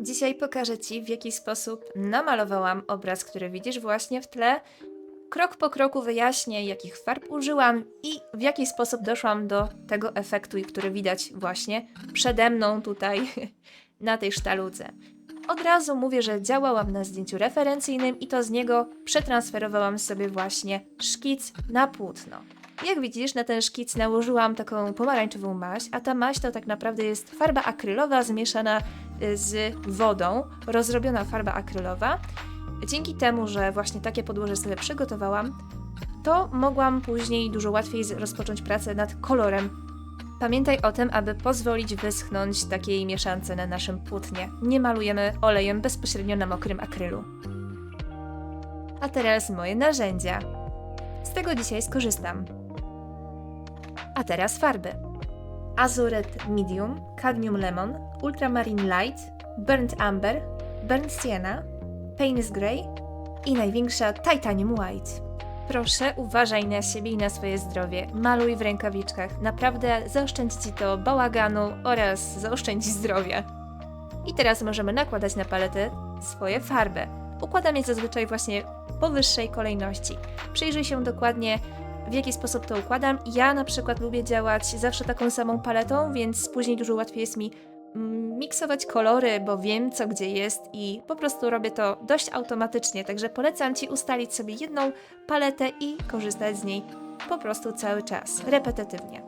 Dzisiaj pokażę Ci, w jaki sposób namalowałam obraz, który widzisz właśnie w tle. Krok po kroku wyjaśnię, jakich farb użyłam i w jaki sposób doszłam do tego efektu, który widać właśnie przede mną tutaj na tej sztaludze. Od razu mówię, że działałam na zdjęciu referencyjnym i to z niego przetransferowałam sobie właśnie szkic na płótno. Jak widzisz, na ten szkic nałożyłam taką pomarańczową maź, a ta maź to tak naprawdę jest farba akrylowa zmieszana z wodą, rozrobiona farba akrylowa. Dzięki temu, że właśnie takie podłoże sobie przygotowałam, to mogłam później dużo łatwiej rozpocząć pracę nad kolorem. Pamiętaj o tym, aby pozwolić wyschnąć takiej mieszance na naszym płótnie. Nie malujemy olejem bezpośrednio na mokrym akrylu. A teraz moje narzędzia. Z tego dzisiaj skorzystam. A teraz farby. Azuret Medium, Cadmium Lemon, Ultramarine Light, Burnt Amber, Burnt Sienna, Paynes Grey i największa Titanium White. Proszę uważaj na siebie i na swoje zdrowie. Maluj w rękawiczkach. Naprawdę zaoszczędzi Ci to bałaganu oraz zaoszczędzi zdrowia. I teraz możemy nakładać na paletę swoje farby. Układam je zazwyczaj właśnie w powyższej kolejności. Przyjrzyj się dokładnie, w jaki sposób to układam. Ja na przykład lubię działać zawsze taką samą paletą, więc później dużo łatwiej jest mi mm, miksować kolory, bo wiem co gdzie jest i po prostu robię to dość automatycznie. Także polecam Ci ustalić sobie jedną paletę i korzystać z niej po prostu cały czas, repetytywnie.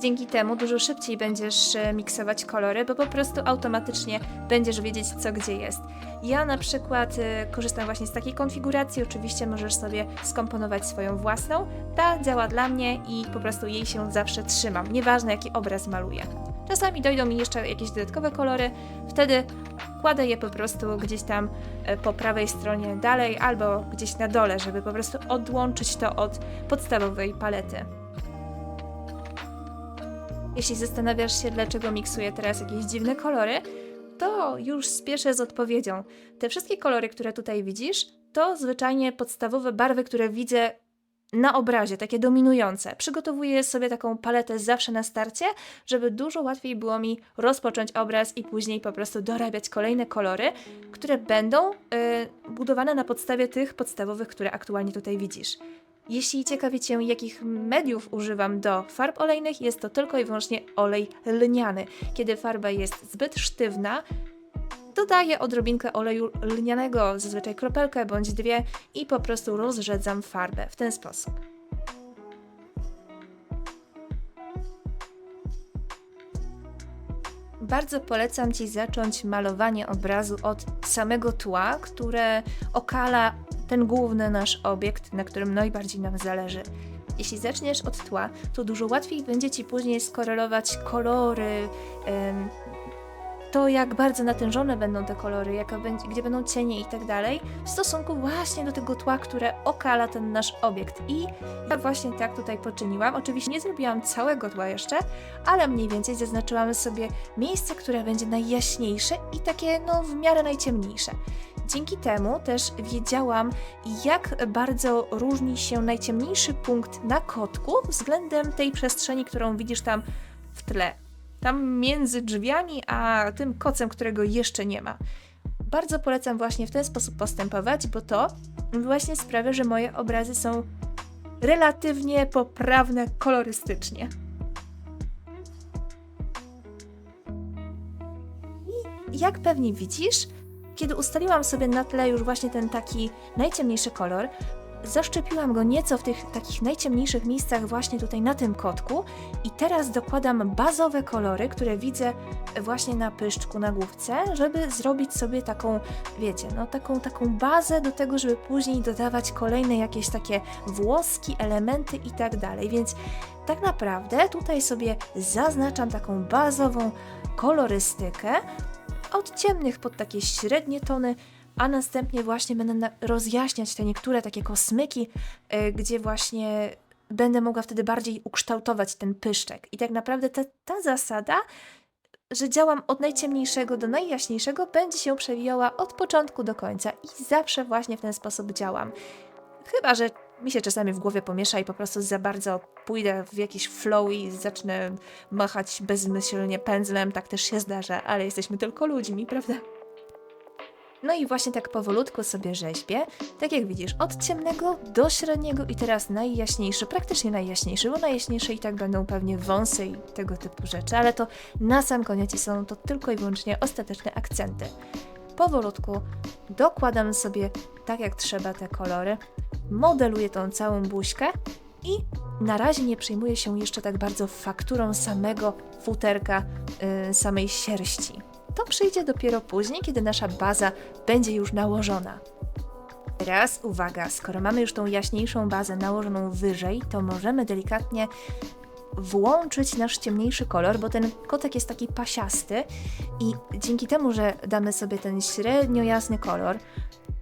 Dzięki temu dużo szybciej będziesz e, miksować kolory, bo po prostu automatycznie będziesz wiedzieć, co gdzie jest. Ja na przykład e, korzystam właśnie z takiej konfiguracji, oczywiście możesz sobie skomponować swoją własną. Ta działa dla mnie i po prostu jej się zawsze trzymam, nieważne jaki obraz maluję. Czasami dojdą mi jeszcze jakieś dodatkowe kolory, wtedy kładę je po prostu gdzieś tam e, po prawej stronie dalej albo gdzieś na dole, żeby po prostu odłączyć to od podstawowej palety. Jeśli zastanawiasz się, dlaczego miksuję teraz jakieś dziwne kolory, to już spieszę z odpowiedzią. Te wszystkie kolory, które tutaj widzisz, to zwyczajnie podstawowe barwy, które widzę na obrazie, takie dominujące. Przygotowuję sobie taką paletę zawsze na starcie, żeby dużo łatwiej było mi rozpocząć obraz i później po prostu dorabiać kolejne kolory, które będą y, budowane na podstawie tych podstawowych, które aktualnie tutaj widzisz. Jeśli ciekawi Cię, jakich mediów używam do farb olejnych, jest to tylko i wyłącznie olej lniany. Kiedy farba jest zbyt sztywna, dodaję odrobinkę oleju lnianego, zazwyczaj kropelkę bądź dwie i po prostu rozrzedzam farbę w ten sposób. Bardzo polecam Ci zacząć malowanie obrazu od samego tła, które okala ten główny nasz obiekt, na którym najbardziej nam zależy. Jeśli zaczniesz od tła, to dużo łatwiej będzie Ci później skorelować kolory, to jak bardzo natężone będą te kolory, jaka będzie, gdzie będą cienie i tak dalej, w stosunku właśnie do tego tła, które okala ten nasz obiekt. I ja właśnie tak tutaj poczyniłam. Oczywiście nie zrobiłam całego tła jeszcze, ale mniej więcej zaznaczyłam sobie miejsce, które będzie najjaśniejsze i takie no w miarę najciemniejsze. Dzięki temu też wiedziałam, jak bardzo różni się najciemniejszy punkt na kotku względem tej przestrzeni, którą widzisz tam w tle. Tam między drzwiami a tym kocem, którego jeszcze nie ma. Bardzo polecam właśnie w ten sposób postępować, bo to właśnie sprawia, że moje obrazy są relatywnie poprawne kolorystycznie. I jak pewnie widzisz, kiedy ustaliłam sobie na tle już właśnie ten taki najciemniejszy kolor, zaszczepiłam go nieco w tych takich najciemniejszych miejscach właśnie tutaj na tym kotku i teraz dokładam bazowe kolory, które widzę właśnie na pyszczku, na główce, żeby zrobić sobie taką, wiecie, no taką, taką bazę do tego, żeby później dodawać kolejne jakieś takie włoski, elementy i tak dalej, więc tak naprawdę tutaj sobie zaznaczam taką bazową kolorystykę, od ciemnych pod takie średnie tony, a następnie właśnie będę rozjaśniać te niektóre takie kosmyki, y, gdzie właśnie będę mogła wtedy bardziej ukształtować ten pyszczek. I tak naprawdę ta, ta zasada, że działam od najciemniejszego do najjaśniejszego, będzie się przewijała od początku do końca i zawsze właśnie w ten sposób działam. Chyba, że mi się czasami w głowie pomiesza i po prostu za bardzo pójdę w jakiś flow i zacznę machać bezmyślnie pędzlem. Tak też się zdarza, ale jesteśmy tylko ludźmi, prawda? No i właśnie tak powolutku sobie rzeźbię, tak jak widzisz, od ciemnego do średniego i teraz najjaśniejszy, praktycznie najjaśniejszy, bo najjaśniejsze i tak będą pewnie wąsy i tego typu rzeczy, ale to na sam koniec są to tylko i wyłącznie ostateczne akcenty. Powolutku dokładam sobie tak jak trzeba te kolory, modeluję tą całą buźkę i na razie nie przejmuję się jeszcze tak bardzo fakturą samego futerka, yy, samej sierści. To przyjdzie dopiero później, kiedy nasza baza będzie już nałożona. Teraz uwaga, skoro mamy już tą jaśniejszą bazę nałożoną wyżej, to możemy delikatnie włączyć nasz ciemniejszy kolor, bo ten kotek jest taki pasiasty i dzięki temu, że damy sobie ten średnio jasny kolor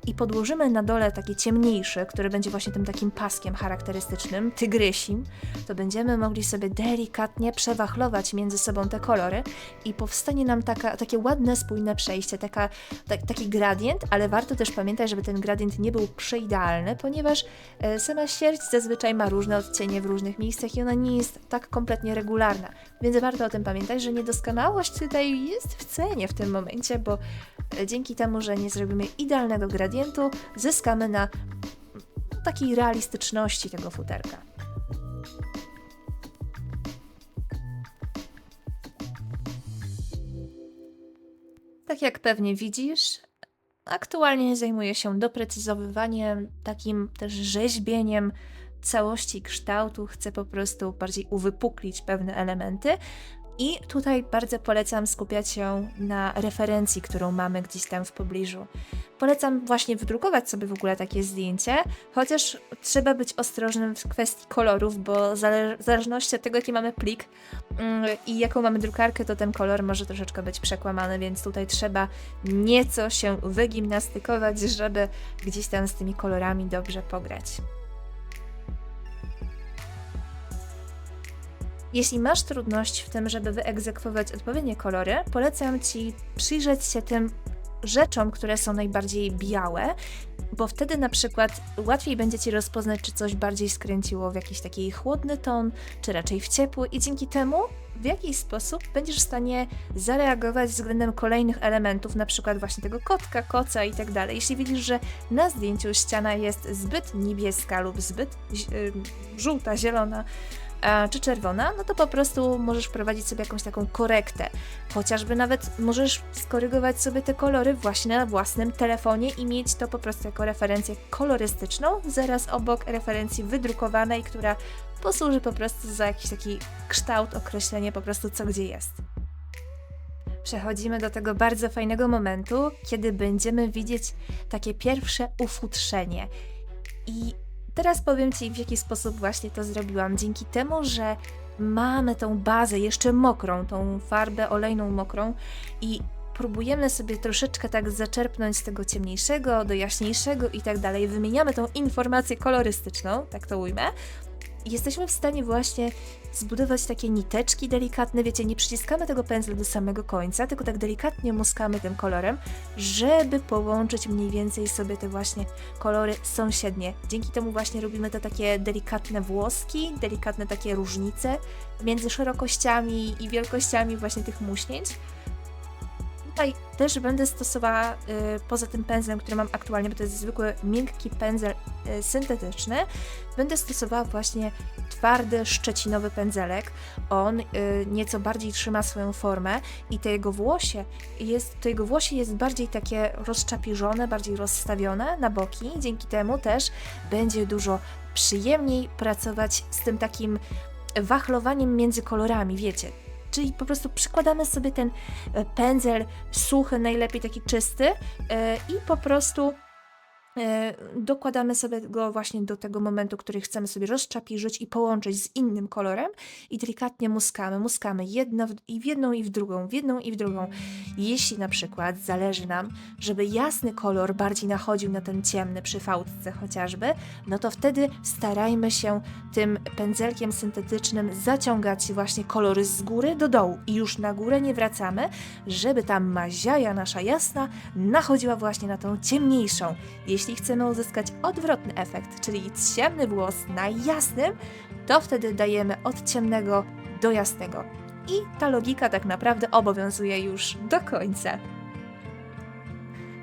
i podłożymy na dole taki ciemniejszy, który będzie właśnie tym takim paskiem charakterystycznym, tygrysim, to będziemy mogli sobie delikatnie przewachlować między sobą te kolory i powstanie nam taka, takie ładne, spójne przejście, taka, tak, taki gradient, ale warto też pamiętać, żeby ten gradient nie był przeidealny, ponieważ e, sama sierść zazwyczaj ma różne odcienie w różnych miejscach i ona nie jest tak kompletnie regularna. Więc warto o tym pamiętać, że niedoskonałość tutaj jest w cenie w tym momencie, bo e, dzięki temu, że nie zrobimy idealnego gradientu, zyskamy na takiej realistyczności tego futerka. Tak jak pewnie widzisz, aktualnie zajmuję się doprecyzowywaniem, takim też rzeźbieniem całości kształtu. Chcę po prostu bardziej uwypuklić pewne elementy. I tutaj bardzo polecam skupiać się na referencji, którą mamy gdzieś tam w pobliżu. Polecam właśnie wydrukować sobie w ogóle takie zdjęcie, chociaż trzeba być ostrożnym w kwestii kolorów, bo zale w zależności od tego, jaki mamy plik yy, i jaką mamy drukarkę, to ten kolor może troszeczkę być przekłamany, więc tutaj trzeba nieco się wygimnastykować, żeby gdzieś tam z tymi kolorami dobrze pograć. Jeśli masz trudność w tym, żeby wyegzekwować odpowiednie kolory, polecam Ci przyjrzeć się tym rzeczom, które są najbardziej białe, bo wtedy na przykład łatwiej będzie Ci rozpoznać, czy coś bardziej skręciło w jakiś taki chłodny ton, czy raczej w ciepły i dzięki temu w jakiś sposób będziesz w stanie zareagować względem kolejnych elementów, na przykład właśnie tego kotka, koca i tak dalej. Jeśli widzisz, że na zdjęciu ściana jest zbyt niebieska lub zbyt żółta, zielona, czy czerwona, no to po prostu możesz wprowadzić sobie jakąś taką korektę. Chociażby nawet możesz skorygować sobie te kolory właśnie na własnym telefonie i mieć to po prostu jako referencję kolorystyczną, zaraz obok referencji wydrukowanej, która posłuży po prostu za jakiś taki kształt, określenie po prostu co gdzie jest. Przechodzimy do tego bardzo fajnego momentu, kiedy będziemy widzieć takie pierwsze ufutrzenie. I Teraz powiem Ci, w jaki sposób właśnie to zrobiłam. Dzięki temu, że mamy tą bazę jeszcze mokrą, tą farbę olejną mokrą i próbujemy sobie troszeczkę tak zaczerpnąć z tego ciemniejszego do jaśniejszego i tak dalej, wymieniamy tą informację kolorystyczną, tak to ujmę, jesteśmy w stanie właśnie zbudować takie niteczki delikatne, wiecie, nie przyciskamy tego pędzla do samego końca, tylko tak delikatnie muskamy tym kolorem, żeby połączyć mniej więcej sobie te właśnie kolory sąsiednie. Dzięki temu właśnie robimy te takie delikatne włoski, delikatne takie różnice między szerokościami i wielkościami właśnie tych muśnięć. Tutaj też będę stosowała, y, poza tym pędzlem, który mam aktualnie, bo to jest zwykły, miękki pędzel syntetyczny, będę stosowała właśnie twardy, szczecinowy pędzelek. On y, nieco bardziej trzyma swoją formę i to jego włosie jest, to jego włosie jest bardziej takie rozczapiżone, bardziej rozstawione na boki. Dzięki temu też będzie dużo przyjemniej pracować z tym takim wachlowaniem między kolorami, wiecie czyli po prostu przykładamy sobie ten e, pędzel suchy, najlepiej taki czysty e, i po prostu E, dokładamy sobie go właśnie do tego momentu, który chcemy sobie rozczapiżyć i połączyć z innym kolorem i delikatnie muskamy, muskamy jedno w, i w jedną i w drugą, w jedną i w drugą. Jeśli na przykład zależy nam, żeby jasny kolor bardziej nachodził na ten ciemny przy fałdce chociażby, no to wtedy starajmy się tym pędzelkiem syntetycznym zaciągać właśnie kolory z góry do dołu i już na górę nie wracamy, żeby ta maziaja nasza jasna nachodziła właśnie na tą ciemniejszą. Jeśli jeśli chcemy uzyskać odwrotny efekt, czyli ciemny włos na jasnym, to wtedy dajemy od ciemnego do jasnego. I ta logika tak naprawdę obowiązuje już do końca.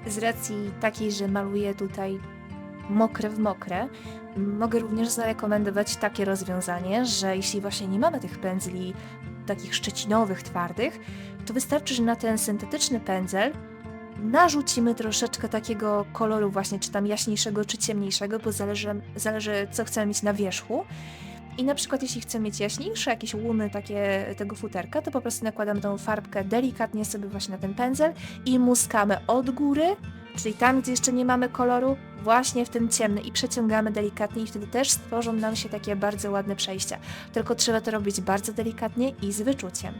Z racji takiej, że maluję tutaj mokre w mokre, mogę również zarekomendować takie rozwiązanie, że jeśli właśnie nie mamy tych pędzli takich szczecinowych, twardych, to wystarczy, że na ten syntetyczny pędzel narzucimy troszeczkę takiego koloru właśnie, czy tam jaśniejszego, czy ciemniejszego, bo zależy, zależy co chcemy mieć na wierzchu. I na przykład jeśli chcę mieć jaśniejsze jakieś łuny takie tego futerka, to po prostu nakładam tą farbkę delikatnie sobie właśnie na ten pędzel i muskamy od góry, czyli tam, gdzie jeszcze nie mamy koloru, właśnie w tym ciemny i przeciągamy delikatnie i wtedy też stworzą nam się takie bardzo ładne przejścia. Tylko trzeba to robić bardzo delikatnie i z wyczuciem.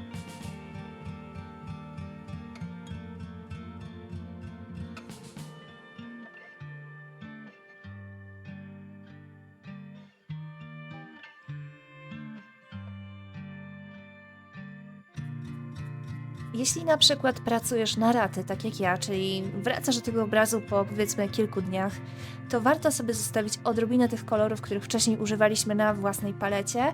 Jeśli na przykład pracujesz na raty, tak jak ja, czyli wracasz do tego obrazu po powiedzmy kilku dniach, to warto sobie zostawić odrobinę tych kolorów, których wcześniej używaliśmy na własnej palecie.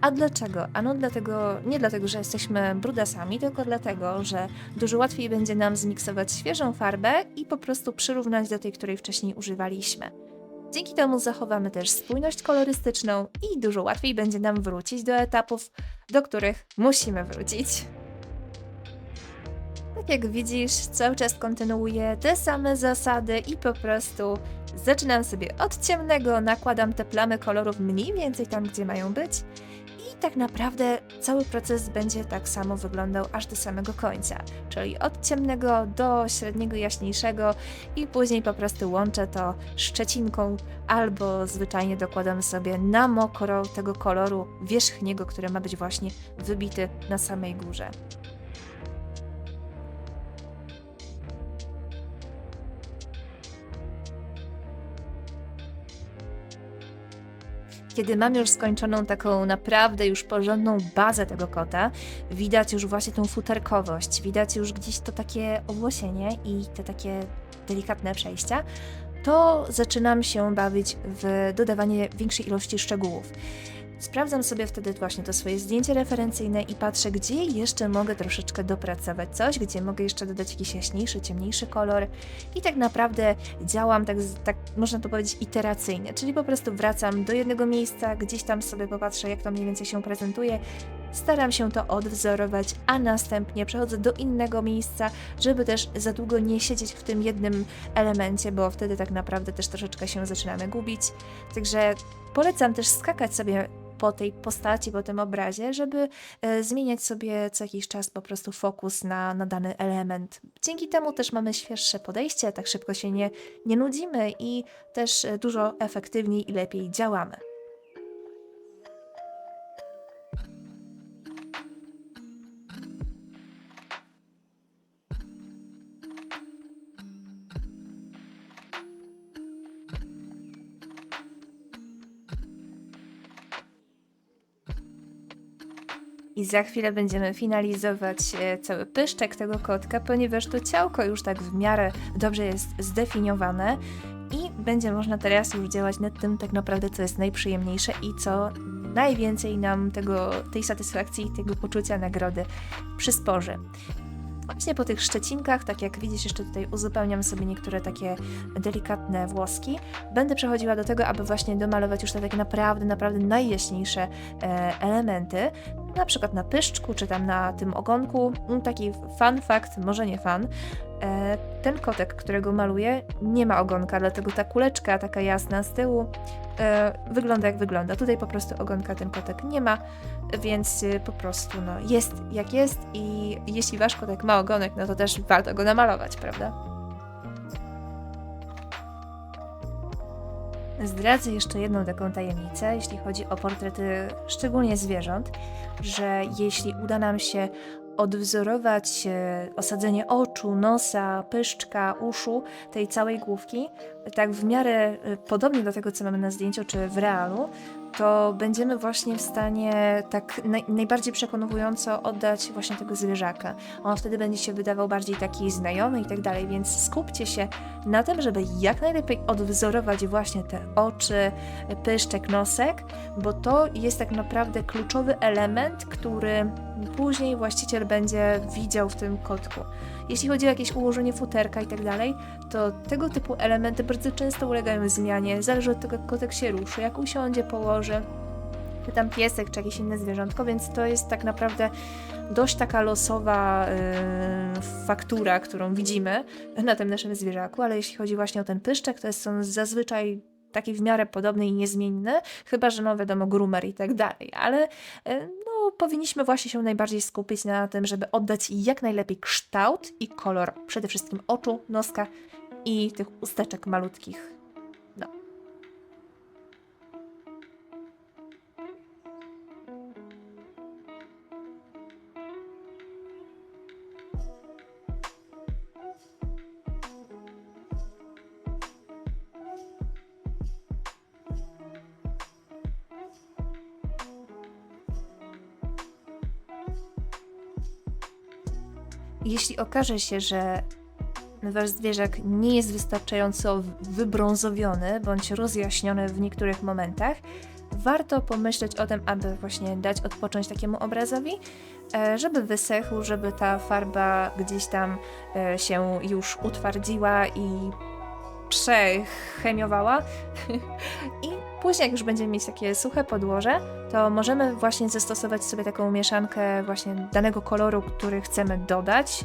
A dlaczego? Ano dlatego, nie dlatego, że jesteśmy brudasami, tylko dlatego, że dużo łatwiej będzie nam zmiksować świeżą farbę i po prostu przyrównać do tej, której wcześniej używaliśmy. Dzięki temu zachowamy też spójność kolorystyczną i dużo łatwiej będzie nam wrócić do etapów, do których musimy wrócić. Tak jak widzisz, cały czas kontynuuję te same zasady i po prostu zaczynam sobie od ciemnego, nakładam te plamy kolorów mniej więcej tam, gdzie mają być i tak naprawdę cały proces będzie tak samo wyglądał aż do samego końca, czyli od ciemnego do średniego, jaśniejszego i później po prostu łączę to szczecinką albo zwyczajnie dokładam sobie na mokro tego koloru wierzchniego, który ma być właśnie wybity na samej górze. Kiedy mam już skończoną taką naprawdę już porządną bazę tego kota, widać już właśnie tą futerkowość, widać już gdzieś to takie owłosienie i te takie delikatne przejścia, to zaczynam się bawić w dodawanie większej ilości szczegółów. Sprawdzam sobie wtedy właśnie to swoje zdjęcie referencyjne i patrzę, gdzie jeszcze mogę troszeczkę dopracować coś, gdzie mogę jeszcze dodać jakiś jaśniejszy, ciemniejszy kolor. I tak naprawdę działam tak, tak można to powiedzieć, iteracyjnie, czyli po prostu wracam do jednego miejsca, gdzieś tam sobie popatrzę, jak to mniej więcej się prezentuje. Staram się to odwzorować, a następnie przechodzę do innego miejsca, żeby też za długo nie siedzieć w tym jednym elemencie, bo wtedy tak naprawdę też troszeczkę się zaczynamy gubić. Także polecam też skakać sobie po tej postaci, po tym obrazie, żeby e, zmieniać sobie co jakiś czas po prostu fokus na, na dany element. Dzięki temu też mamy świeższe podejście, tak szybko się nie, nie nudzimy i też e, dużo efektywniej i lepiej działamy. I za chwilę będziemy finalizować e, cały pyszczek tego kotka, ponieważ to ciałko już tak w miarę dobrze jest zdefiniowane i będzie można teraz już działać nad tym tak naprawdę, co jest najprzyjemniejsze i co najwięcej nam tego, tej satysfakcji i tego poczucia nagrody przysporzy. Właśnie po tych szczecinkach, tak jak widzisz, jeszcze tutaj uzupełniam sobie niektóre takie delikatne włoski. Będę przechodziła do tego, aby właśnie domalować już te takie naprawdę, naprawdę najjaśniejsze e, elementy na przykład na pyszczku, czy tam na tym ogonku. Mm, Taki fun fact, może nie fan. E, ten kotek, którego maluję, nie ma ogonka, dlatego ta kuleczka taka jasna z tyłu e, wygląda jak wygląda. Tutaj po prostu ogonka ten kotek nie ma, więc e, po prostu no, jest jak jest i jeśli wasz kotek ma ogonek, no to też warto go namalować, prawda? Zdradzę jeszcze jedną taką tajemnicę, jeśli chodzi o portrety szczególnie zwierząt, że jeśli uda nam się odwzorować e, osadzenie oczu, nosa, pyszczka, uszu, tej całej główki, tak w miarę e, podobnie do tego, co mamy na zdjęciu czy w realu, to będziemy właśnie w stanie tak naj, najbardziej przekonująco oddać właśnie tego zwierzaka. On wtedy będzie się wydawał bardziej taki znajomy i tak dalej, więc skupcie się na tym, żeby jak najlepiej odwzorować właśnie te oczy, pyszczek, nosek, bo to jest tak naprawdę kluczowy element, który później właściciel będzie widział w tym kotku. Jeśli chodzi o jakieś ułożenie futerka i tak dalej, to tego typu elementy bardzo często ulegają zmianie. Zależy od tego, jak kotek się ruszy, jak usiądzie, położy, czy tam piesek, czy jakieś inne zwierzątko, więc to jest tak naprawdę dość taka losowa yy, faktura, którą widzimy na tym naszym zwierzaku, ale jeśli chodzi właśnie o ten pyszczek, to jest on zazwyczaj taki w miarę podobny i niezmienny, chyba że no wiadomo groomer i tak dalej, ale yy, powinniśmy właśnie się najbardziej skupić na tym, żeby oddać jak najlepiej kształt i kolor przede wszystkim oczu, noska i tych usteczek malutkich. Okaże się, że wasz zwierzak nie jest wystarczająco wybrązowiony bądź rozjaśniony w niektórych momentach, warto pomyśleć o tym, aby właśnie dać odpocząć takiemu obrazowi, e, żeby wysechł, żeby ta farba gdzieś tam e, się już utwardziła i przechemiowała. I później, jak już będziemy mieć takie suche podłoże, to możemy właśnie zastosować sobie taką mieszankę właśnie danego koloru, który chcemy dodać.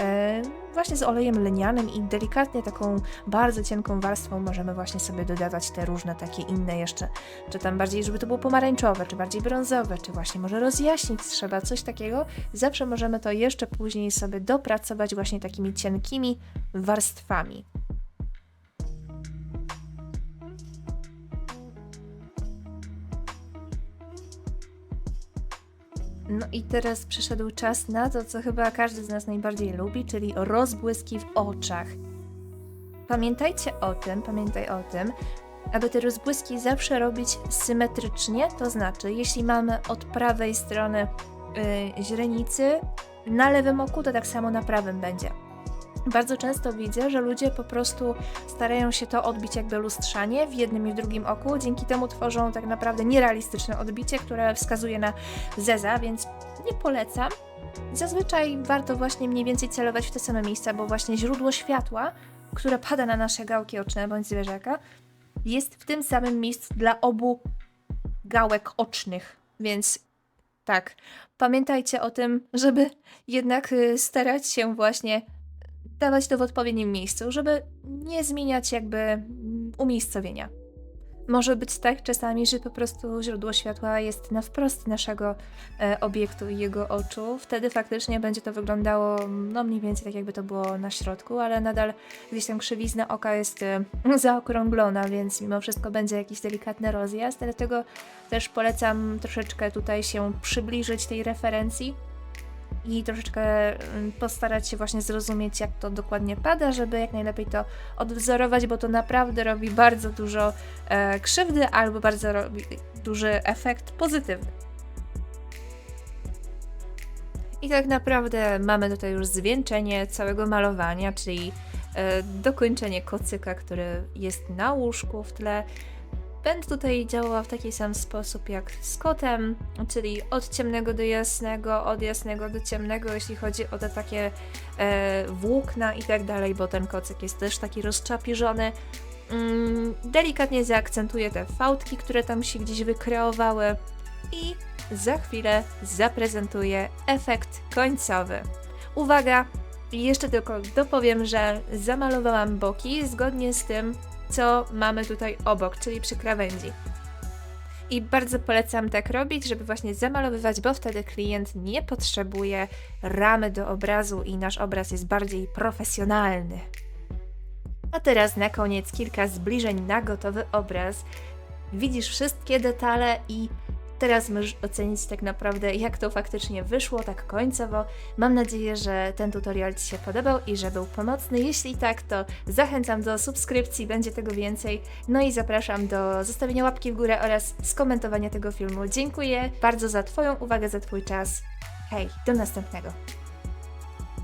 E, właśnie z olejem lnianym i delikatnie taką bardzo cienką warstwą możemy właśnie sobie dodawać te różne takie inne jeszcze, czy tam bardziej, żeby to było pomarańczowe, czy bardziej brązowe, czy właśnie może rozjaśnić trzeba, coś takiego. Zawsze możemy to jeszcze później sobie dopracować właśnie takimi cienkimi warstwami. No i teraz przyszedł czas na to, co chyba każdy z nas najbardziej lubi, czyli rozbłyski w oczach. Pamiętajcie o tym, pamiętaj o tym, aby te rozbłyski zawsze robić symetrycznie, to znaczy, jeśli mamy od prawej strony yy, źrenicy, na lewym oku to tak samo na prawym będzie. Bardzo często widzę, że ludzie po prostu starają się to odbić jakby lustrzanie w jednym i w drugim oku, dzięki temu tworzą tak naprawdę nierealistyczne odbicie, które wskazuje na zeza, więc nie polecam. Zazwyczaj warto właśnie mniej więcej celować w te same miejsca, bo właśnie źródło światła, które pada na nasze gałki oczne bądź zwierzaka, jest w tym samym miejscu dla obu gałek ocznych, więc tak, pamiętajcie o tym, żeby jednak y, starać się właśnie dawać to w odpowiednim miejscu, żeby nie zmieniać jakby mm, umiejscowienia. Może być tak czasami, że po prostu źródło światła jest na wprost naszego e, obiektu i jego oczu. Wtedy faktycznie będzie to wyglądało no mniej więcej tak, jakby to było na środku, ale nadal gdzieś tam krzywizna oka jest e, zaokrąglona, więc mimo wszystko będzie jakiś delikatny rozjazd. Dlatego też polecam troszeczkę tutaj się przybliżyć tej referencji i troszeczkę mm, postarać się właśnie zrozumieć, jak to dokładnie pada, żeby jak najlepiej to odwzorować, bo to naprawdę robi bardzo dużo e, krzywdy albo bardzo robi duży efekt pozytywny. I tak naprawdę mamy tutaj już zwieńczenie całego malowania, czyli e, dokończenie kocyka, który jest na łóżku w tle. Będę tutaj działała w taki sam sposób jak z kotem, czyli od ciemnego do jasnego, od jasnego do ciemnego, jeśli chodzi o te takie e, włókna i tak dalej, bo ten kocyk jest też taki rozczapiżony. Mm, delikatnie zaakcentuję te fałdki, które tam się gdzieś wykreowały i za chwilę zaprezentuję efekt końcowy. Uwaga! Jeszcze tylko dopowiem, że zamalowałam boki zgodnie z tym, co mamy tutaj obok, czyli przy krawędzi. I bardzo polecam tak robić, żeby właśnie zamalowywać, bo wtedy klient nie potrzebuje ramy do obrazu i nasz obraz jest bardziej profesjonalny. A teraz na koniec kilka zbliżeń na gotowy obraz. Widzisz wszystkie detale i Teraz możesz ocenić tak naprawdę, jak to faktycznie wyszło, tak końcowo. Mam nadzieję, że ten tutorial Ci się podobał i że był pomocny. Jeśli tak, to zachęcam do subskrypcji, będzie tego więcej. No i zapraszam do zostawienia łapki w górę oraz skomentowania tego filmu. Dziękuję bardzo za Twoją uwagę, za Twój czas. Hej, do następnego.